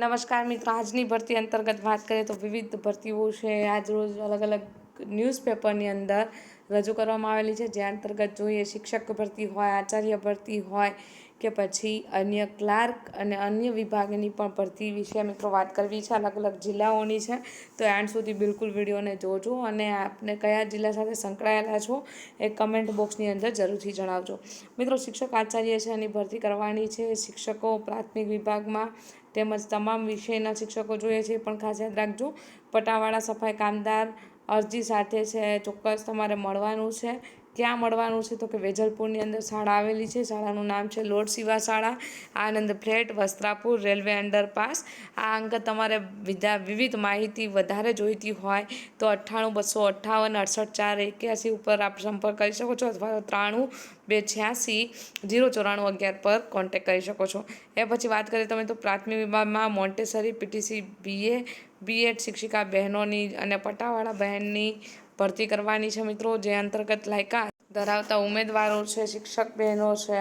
નમસ્કાર મિત્રો, આજની ભરતી અંતર્ગત વાત કરીએ તો વિવિધ ભરતીઓ છે. આજ રોજ અલગ અલગ ન્યૂઝપેપરની અંદર રજૂ કરવામાં આવેલી છે. જે અંતર્ગત જોઈએ શિક્ષક ભરતી હોય, આચાર્ય ભરતી હોય કે પછી અન્ય ક્લાર્ક અને અન્ય વિભાગની પણ ભરતી વિશે મિત્રો વાત કરવી છે. અલગ અલગ જિલ્લાઓની છે. તો એન્ડ સુધી બિલકુલ વિડીયોને જોજો અને આપને કયા જિલ્લા સાથે સંકળાયેલા છો એ કમેન્ટ બોક્સની અંદર જરૂરથી જણાવજો. મિત્રો, શિક્ષક, આચાર્ય છે એની ભરતી કરવાની છે. શિક્ષકો પ્રાથમિક વિભાગમાં તેમજ તમામ વિષયના શિક્ષકો જોઈએ છે પણ ખાસ યાદ રાખજો. પટાવાળા સફાઈ કામદાર અરજી સાથે છે, ચોક્કસ તમારે મળવાનું છે. ક્યાં મળવાનું છે? તો કે વેજલપુરની અંદર શાળા આવેલી છે. શાળાનું નામ છે લોર્ડ શિવા શાળા. Anand flat, Vastrapur, railway underpass. આ અંગે તમારે વિધા, વિવિધ માહિતી વધારે જોઈતી હોય તો અઠ્ઠાણું, બસો અઠ્ઠાવન, અડસઠ, ચાર, એક્યાસી ઉપર આપ સંપર્ક કરી શકો છો અથવા ત્રાણું, બે, છ્યાસી, જીરો, ચોરાણું અગિયાર પર કોન્ટેક કરી શકો છો. એ પછી વાત કરીએ તમે તો પ્રાથમિક વિભાગમાં મોન્ટેસરી પીટીસી બીએ બીએડ શિક્ષિકા બહેનોની અને પટાવાળા બહેનની ભરતી કરવાની છે મિત્રો. જે અંતર્ગત લાયકાત ધરાવતા ઉમેદવારો છે, શિક્ષક બહેનો છે,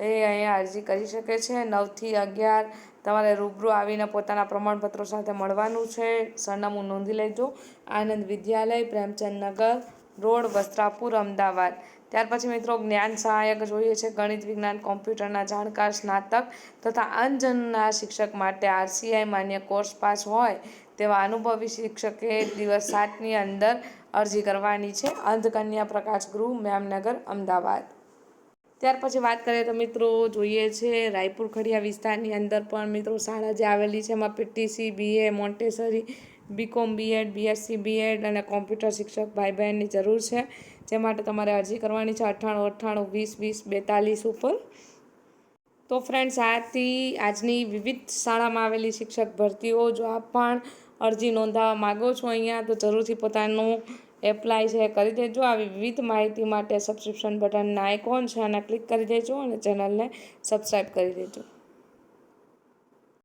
એ અહીંયા અરજી કરી શકે છે. નવથી અગિયાર તમારે રૂબરૂ આવીને પોતાના પ્રમાણપત્રો સાથે મળવાનું છે. સરનામું નોંધી લેજો. આનંદ વિદ્યાલય પ્રેમચંદ નગર રોડ, વસ્ત્રાપુર, અમદાવાદ. ત્યાર પછી મિત્રો જ્ઞાન સહાયક જોઈએ છે. ગણિત, વિજ્ઞાન, કોમ્પ્યુટરના જાણકાર, સ્નાતક તથા અંજનના શિક્ષક માટે આરસીઆઈ માન્ય કોર્સ પાસ હોય તેવા અનુભવી શિક્ષકે દિવસ સાતની અંદર અરજી કરવાની છે. અંધકન્યા પ્રકાશ ગૃહ, મેમનગર, અમદાવાદ. ત્યાર પછી વાત કરીએ તો મિત્રો જોઈએ છે રાયપુર ખડિયા વિસ્તારની અંદર પણ મિત્રો શાળા જે આવેલી છે એમાં PTC BA Montessori BCom BEd BSc BEd અને કોમ્પ્યુટર શિક્ષક ભાઈ બહેનની જરૂર છે. જે માટે તમારે અરજી કરવાની છે અઠ્ઠાણું અઠ્ઠાણું, વીસ વીસ, બેતાલીસ ઉપર. તો ફ્રેન્ડ્સ આથી આજની વિવિધ શાળામાં આવેલી શિક્ષક ભરતીઓ જો આપ પણ અરજી નોંધાવવા માગો છો અહીંયા તો જરૂરથી પોતાનું એપ્લાય છે, કરી દેજો. આવી વિવિધ માહિતી માટે સબસ્ક્રિપ્શન બટનના આઇકોન છે અને ક્લિક કરી દેજો અને ચેનલને સબસ્ક્રાઈબ કરી દેજો.